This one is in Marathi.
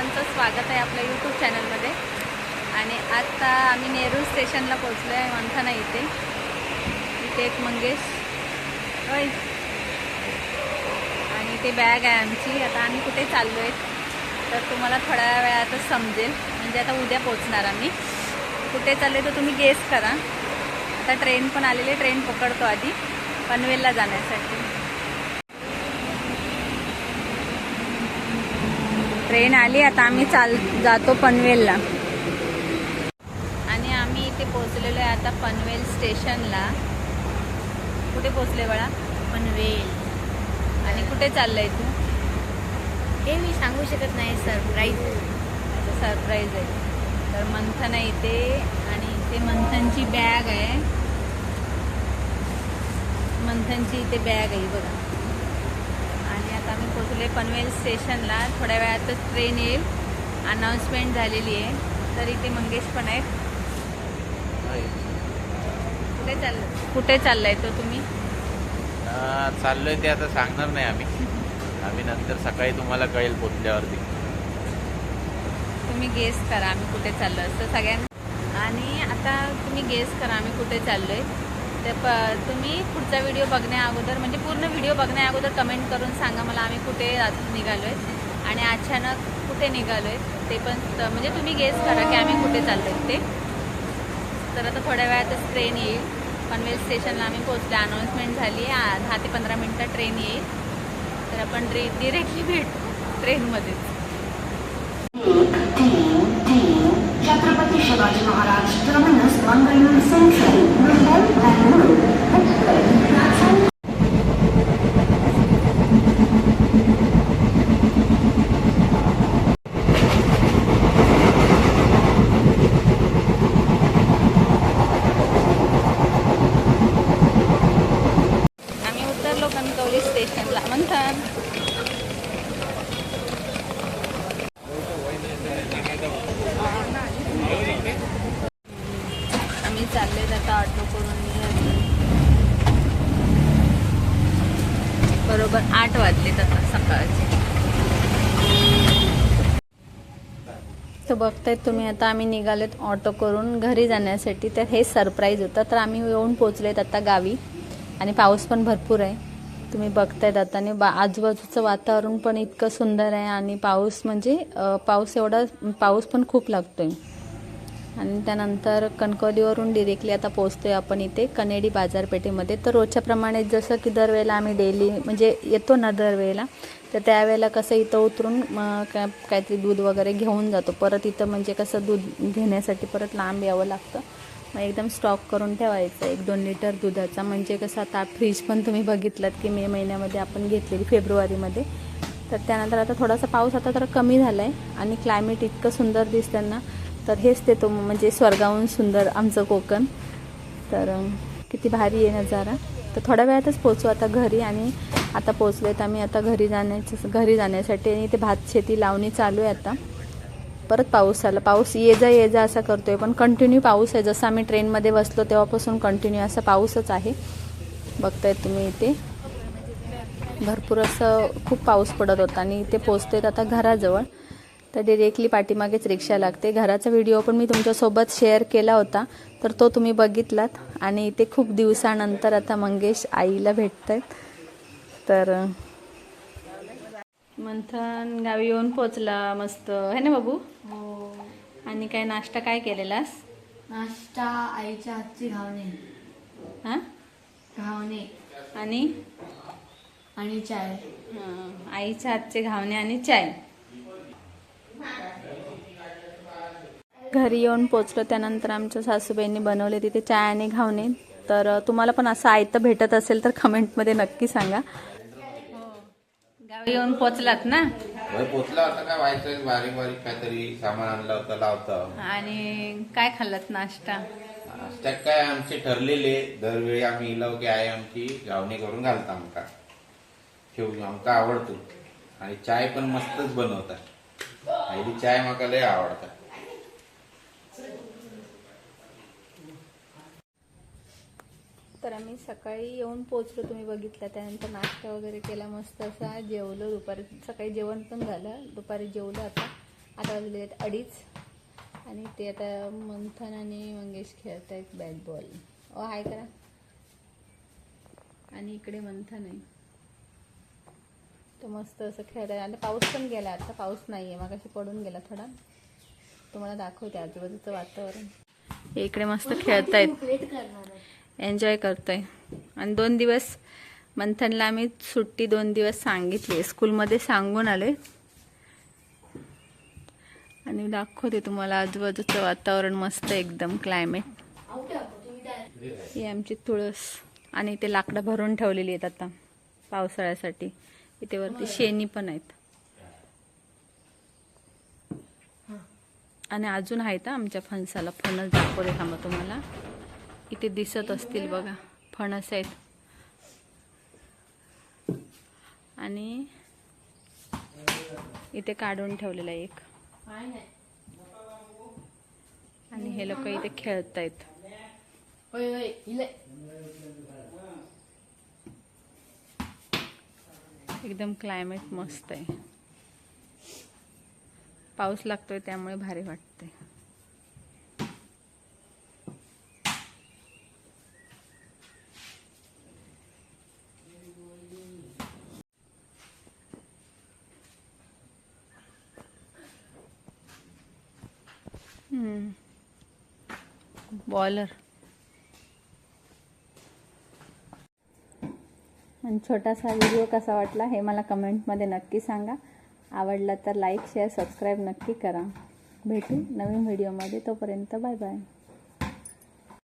सर्वांचं स्वागत आहे आपल्या यूट्यूब चॅनलमध्ये आणि आत्ता आम्ही नेहरू स्टेशनला पोचलो आहे मंथाना इथे. इथे एक मंगेश. होय. आणि ते बॅग आहे आमची. आता आम्ही कुठे चाललो आहे तर तुम्हाला थोड्या वेळातच समजेल. म्हणजे आता उद्या पोचणार आम्ही. कुठे चालले तर तुम्ही गेस करा. आता ट्रेन पण आलेली ट्रेन पकडतो आधी. पनवेलला जाण्यासाठी. ट्रेन आली आता आम्ही चाल जातो पनवेलला. आणि आम्ही इथे पोहोचलेलो आहे आता पनवेल स्टेशनला. कुठे पोहोचले बाळा? पनवेल. आणि कुठे चाललंय तू? हे मी सांगू शकत नाही सरप्राईज सरप्राईज आहे. तर मंथन आहे इथे आणि इथे मंथनची बॅग आहे. मंथनची इथे बॅग आहे बघा. पोचले पनवेल स्टेशनला थोड्या वेळातच ट्रेन येईल. अनाऊन्समेंट झालेली आहे. तर इथे मंगेश पण आहेत. कुठे चाललं कुठे चाललाय तो तुम्ही? चाललोय ते आता सांगणार नाही आम्ही. आम्ही नंतर सकाळी तुम्हाला कळेल पोचल्यावरती तुम्ही गेस करा आम्ही कुठे चाललो असं सगळ्यांना. आणि आता तुम्ही गेस करा आम्ही कुठे चाललोय. तर प तुम्ही पुढचा व्हिडिओ बघण्या अगोदर म्हणजे पूर्ण व्हिडिओ बघण्या अगोदर कमेंट करून सांगा मला आम्ही कुठे निघालो आहे आणि अचानक कुठे निघालो आहे ते पण म्हणजे तुम्ही गेस करा की आम्ही कुठे चाललोय ते. तर आता थोड्या वेळातच ट्रेन येईल. पनवेल स्टेशनला आम्ही पोचले अनाऊन्समेंट झाली आहे. दहा ते पंधरा मिनटं ट्रेन येईल. तर आपण ड्रे डिरेक्टली भेटू ट्रेनमध्येच छत्रपती शिवाजी महाराज टर्मिनस मंगळूर सेंट्रल कणकवली स्टेशनला आम्ही चालले आता ऑटो करून बरोबर आठ वाजलेत आता सकाळचे. तर बघतायत तुम्ही आता आम्ही निघालेत ऑटो करून घरी जाण्यासाठी. तर हे सरप्राईज होतं. तर आम्ही येऊन पोचलेत आता गावी. आणि पाऊस पण भरपूर आहे. तुम्ही बघतायत आता आणि बा आजूबाजूचं वातावरण पण इतकं सुंदर आहे आणि पाऊस म्हणजे पाऊस एवढा पाऊस पण खूप लागतोय. आणि त्यानंतर कणकवलीवरून डिरेक्टली आता पोहोचतोय आपण इथे कनेडी बाजारपेठेमध्ये. तर रोजच्या प्रमाणे जसं की दरवेळेला आम्ही डेली म्हणजे येतो ना दरवेळेला तर त्यावेळेला कसं इथं उतरून मग काय काहीतरी दूध वगैरे घेऊन जातो. परत इथं म्हणजे कसं दूध घेण्यासाठी परत लांब यावं लागतं. मग एकदम स्टॉक करून ठेवायचं. एक दोन लिटर दुधाचा. म्हणजे कसं आता फ्रीज पण तुम्ही बघितलात की मे महिन्यामध्ये आपण घेतलेली फेब्रुवारीमध्ये. तर त्यानंतर आता थोडासा पाऊस आता तर कमी झाला आहे आणि क्लायमेट इतकं सुंदर दिसतं ना तर हेच ते तो म्हणजे स्वर्गाहून सुंदर आमचं कोकण. तर किती भारी आहे नजारा तर थोड्या वेळातच पोचू आता घरी आणि आता पोचलेत आम्ही आता घरी जाण्याचं घरी जाण्यासाठी आणि ते भात शेती लावणी चालू आहे आता. परत पाऊस आला. पाऊस ये जा ये जा असा करतोय पण कंटिन्यू पाऊस आहे. जसं आम्ही ट्रेनमध्ये बसलो तेव्हापासून कंटिन्यू असा पाऊसच आहे. बघताय तुम्ही इथे. भरपूर असं खूप पाऊस पडत होता आणि इथे पोचतोय आता घराजवळ. तर डिरेक्टली पाठीमागेच रिक्षा लागते. घराचा व्हिडिओ पण मी तुमच्यासोबत शेअर केला होता. तर तो तुम्ही बघितलात. आणि इथे खूप दिवसानंतर आता मंगेश आईला भेटत आहेत तर मंथन गावी येऊन पोचला मस्त. है ना बाबू? हो. आणि काय नाश्ता काय केलेलास? नाश्ता आईच्या हातची घावणे. हां? घावणे. आणि? आणि चाय. हां, आईच्या हातचे घावणे आणि चाय. घरी येऊन पोचलो त्यानंतर आमच्या सासूबाईंनी बनवले तिथे चाय आणि घावणे. तर तुम्हाला पण असं आयतं भेटत असेल तर कमेंटमध्ये नक्की सांगा. गावी येऊन पोचलात ना? पोचला होता काय व्हायचं बारीक बारीक काहीतरी सामान आणलं होतं लावतं. आणि काय खाल्लात नाश्ता? नाश्त्यात काय आमचे ठरलेले दरवेळी आम्ही इलाव की आहे आमची गावणी करून घालता आमका. ठेवून आमका आवडतो. आणि चाय पण मस्तच बनवतात. आईली चाय म्हाका लय आवडतात. तर आम्ही सकाळी येऊन पोचलो तुम्ही बघितलं त्यानंतर नाश्ता वगैरे केला मस्त असा. जेवलो दुपारी. सकाळी जेवण पण झालं. दुपारी जेवलो आता. आता वाजले आहेत अडीच. आणि ते आता मंथन आणि मंगेश खेळत आहेत बॅट बॉल ओ हाय करा. आणि इकडे मंथन आहे. तो मस्त असं खेळत आहे आणि पाऊस पण गेला. आता पाऊस नाही आहे मग पडून गेला थोडा. तुम्हाला दाखवते आजूबाजूचं वातावरण. इकडे मस्त खेळतायत. एन्जॉय करतो आहे आणि दोन दिवस मंथनला आम्ही सुट्टी दोन दिवस सांगितली. आहे स्कूलमध्ये सांगून आले. आणि दाखवते तुम्हाला आजूबाजूचं वातावरण मस्त एकदम क्लायमेट ही आमची तुळस. आणि इथे लाकडं भरून ठेवलेली आहेत आता पावसाळ्यासाठी. इथे वरती शेणी पण आहेत. आणि अजून आहेत आमच्या फणसाला. फणस दाखवले थांबा तुम्हाला. इथे दिसत असतील बघा फणस आहेत. आणि इथे काढून ठेवलेला आहे एक. आणि हे लोक इथे खेळत आहेत एकदम क्लायमेट मस्त आहे. पाऊस लागतोय त्यामुळे भारी वाटते बॉलर. आणि छोटासा व्हिडिओ कसा वाटला हे मला कमेंटमध्ये नक्की सांगा. आवडला तर लाईक शेअर सबस्क्राईब नक्की करा. भेटू नवीन व्हिडिओमध्ये तोपर्यंत बाय बाय